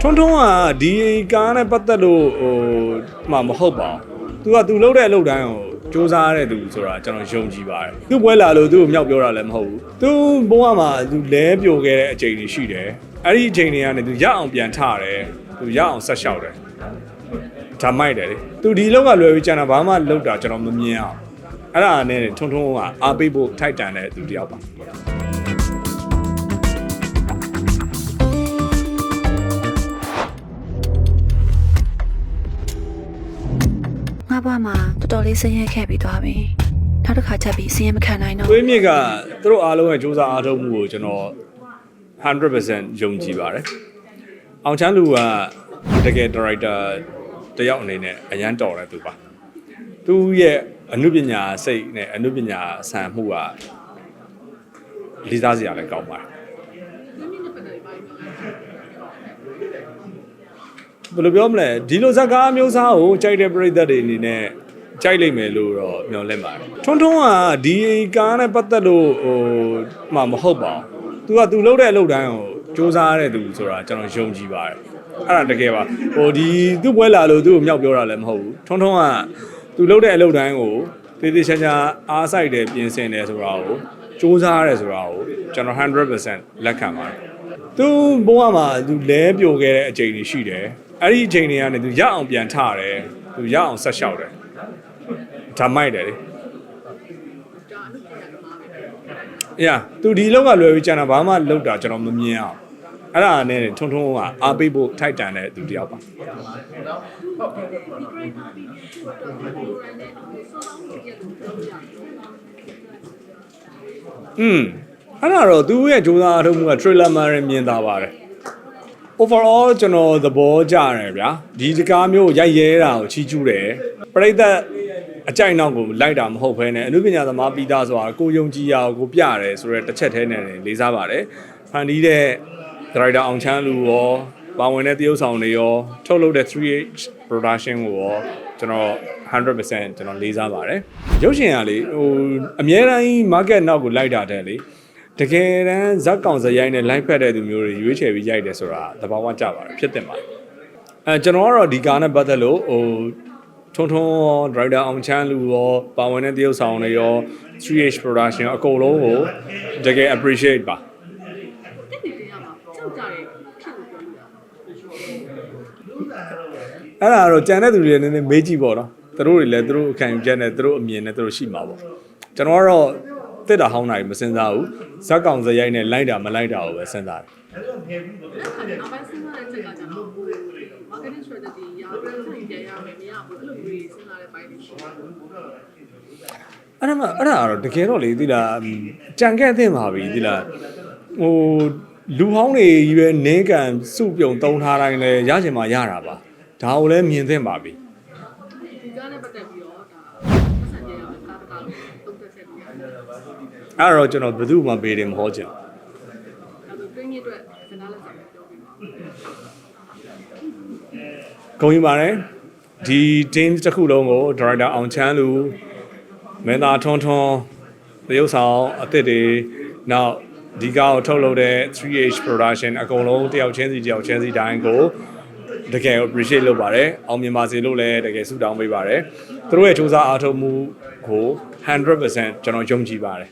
ထွန်းထွန်းကဒီကားနဲ့ပတ်သက်လို့ဟိုမှမဟုတ်ပါဘူးသူကသူလုပ်တဲ့အလုပ်တိုင်းကိုစ조사ရတဲ့သူဆိုတာကျွန်တော်ယုံကြည်ပါတယ်သူပွဲလာလို့သူ့ကိုမြောက်ပြောတာလည်းမဟုတ်ဘူးသူဘဝမှာသူလဲပြိုခဲ့တဲ့အချိန်တွေရှိတယ်အဲ့ဒီအချိန်တွေကနေသူရအောင်ပြန်ထတယ်သူရအောင်ဆက်လျှောက်တယ်ဒါမိုက်တယ်လေသူဒီလောက်ကလွယ်ပြီးကျန်တာဘာမှလောက်တာကျွန်တော်မမြင်အောင်အဲ့ဒါနဲ့ထွန်းထွန်းကအားပေးဖို့ထိုက်တန်တဲ့သူတယောက်ပါ မှာတော်တော်လေးဆင်းရဲခဲ့ပြီးသွားပြီနောက်တစ်ခါချက်ပြီးဆင်းရဲမခံနိုင်တော့သွေးမြစ်ကသူတို့အားလုံးရဲ့စူးစမ်းအားထုတ်မှုကိုကျွန်တော်100%ယုံကြည်ပါတယ်။အောင်ချမ်းလူကတကယ်ဒါရိုက်တာတယောက်အနေနဲ့အရန်တော်တဲ့သူပါ။သူရဲ့အနုပညာစိတ်နဲ့အနုပညာဆန်မှုကလေးစားစရာလည်းကောင်းပါတယ်။ ဘယ်လိုပြောမလဲဒီလိုဇက်ကားမျိုးစားကိုကြိုက်တဲ့ပရိသတ်တွေအနေနဲ့ကြိုက်လိမ့်မယ်လို့တော့မျှော်လင့်ပါတယ်ထွန်းထွန်းကဒီကားနဲ့ပတ်သက်လို့ဟိုမှမဟုတ်ပါဘူးသူကသူလုပ်တဲ့အလုပ်တိုင်းကိုစူးစမ်းရတဲ့သူဆိုတာကျွန်တော်ယုံကြည်ပါတယ်အဲ့ဒါတကယ်ပါဟိုဒီသူ့ပွဲလာလို့သူ့ကိုမြောက်ပြောတာလည်းမဟုတ်ဘူးထွန်းထွန်းကသူလုပ်တဲ့အလုပ်တိုင်းကိုသေသေးချာချာအားဆိုင်တယ်ပြင်ဆင်တယ်ဆိုတာကိုစူးစမ်းရတယ်ဆိုတာကိုကျွန်တော်100%လက်ခံပါတယ်သူဘဝမှာသူလဲပြိုခဲ့တဲ့အချိန်တွေရှိတယ် အဲ့ဒီအချိန်တွေကနေ तू ရအောင်ပြန်ထတယ်။ तू ရအောင်ဆက်လျှောက်တယ်။ဒါမိုက်တယ်လေ။ အေးသူဒီလောက်ကလွယ်ပြီးကျန်တာဘာမှလုပ်တာကျွန်တော်မမြင်အောင်အဲ့ဒါနဲ့ထွန်းထွန်းကအားပေးဖို့ထိုက်တန်တဲ့သူတစ်ယောက်ပါอืมအဲ့ဒါတော့သူရဲ့ဂျိုးသားအထုံးမှုက trailer မှာမြင်သာပါတယ် overall ကျွန်တော်သဘောကျတယ်ဗျာဒီတကားမျိုးရိုက်ရဲတာကိုချီးကျူးတယ်ပရိသတ်အကြိုက်နောက်ကိုလိုက်တာမဟုတ်ဘဲနဲ့အနုပညာသမားပြီးသားဆိုတာကိုယုံကြည်ရအောင်ကိုပြရတယ်ဆိုတော့တစ်ချက်တည်းနဲ့လေးစားပါတယ်ဖန်တီးတဲ့ဒါရိုက်တာအောင်ချမ်းလူရောပါဝင်တဲ့တရုပ်ဆောင်တွေရောထုတ်လုပ်တဲ့ 3H production ကိုရောကျွန်တော်100%ကျွန်တော်လေးစားပါတယ်ရုပ်ရှင်ကလေဟိုအများတိုင်း market နောက်ကိုလိုက်တာတဲ့လေ တကယ်တမ်းဇက်ကောင်ဇရိုင်းနဲ့ live ဖက်တဲ့သူမျိုးတွေရွေးချယ်ပြီးရိုက်တယ်ဆိုတာသဘာဝကျပါတယ်ဖြစ်တင်ပါတယ်အဲကျွန်တော်ကတော့ဒီကားနဲ့ပတ်သက်လို့ဟိုထွန်းထွန်းရောဒရိုက်တာအောင်ချမ်းလူရောပါဝင်တဲ့တရုပ်ဆောင်တွေရော 3H production ရောအကုန်လုံးကိုတကယ် appreciate ပါတက်နေတယ်ရမှာကြောက်ကြတယ်ဖြစ်လို့ပြောလို့ရအဲ့ဒါကတော့ကြံတဲ့သူတွေလည်းနည်းနည်းမေးကြည့်ပေါ့နော်သူတို့တွေလည်းသူတို့အခံယူချက်နဲ့သူတို့အမြင်နဲ့သူတို့ရှိမှာပေါ့ကျွန်တော်ကတော့ တက်တာဟောင်းတာကြီးမစင်စားဘူးဇက်ကောင်ဇရိုက်နဲ့လိုက်တာမလိုက်တာကိုပဲစဉ်းစားတယ်လက်ခံနောက်ပိုင်းစဉ်းစားတဲ့ချက်ကကျတော့ marketing strategy ရ brand ကိုပြန်ရမယ်မရဘူးအဲ့လိုမျိုးစဉ်းစားတဲ့ပိုင်းတွေရှိတယ်အဲ့ဒါမှအဲ့ဒါကတော့တကယ်တော့လေသီလားအမ်ကြံခဲ့အသင့်ပါပြီသီလားဟိုလူဟောင်းတွေကြီးပဲနင်းကန်စုပြုံတုံးထားတိုင်းလဲရချင်မှရတာပါဒါကိုလည်းမြင်သင့်ပါပြီဒီကားနဲ့ပတ်သက်ပြီးတော့ဒါ ပတ်စံကြရအောင်ကားတကားလို့သုံးသက်ချက်ပြီးရတယ်ဒါအဲ့ဒါတော့ကျွန်တော်ဘယ်သူမှပေးတယ်မဟောချင်ဘူးဆို training အတွက်စကားလက်ဆောင်ပြောပြီးပါဂုဏ်ယူပါတယ်ဒီ team တစ်ခုလုံးကို director အောင်ချမ်းလူမင်းသားထွန်းထွန်းသရုပ်ဆောင်အသစ်တွေနောက်ဒီကားကိုထုတ်လုပ်တဲ့ 3H production အကုန်လုံးတယောက်ချင်းစီတယောက်ချင်းစီတိုင်းကို တကယ် appreciate လုပ်ပါတယ်အောင်မြင်ပါစေလို့လည်းတကယ်ဆုတောင်းပေးပါတယ်သူတို့ရဲ့စူးစမ်းအားထုတ်မှုကို100%ကျွန်တော်ယုံကြည်ပါတယ်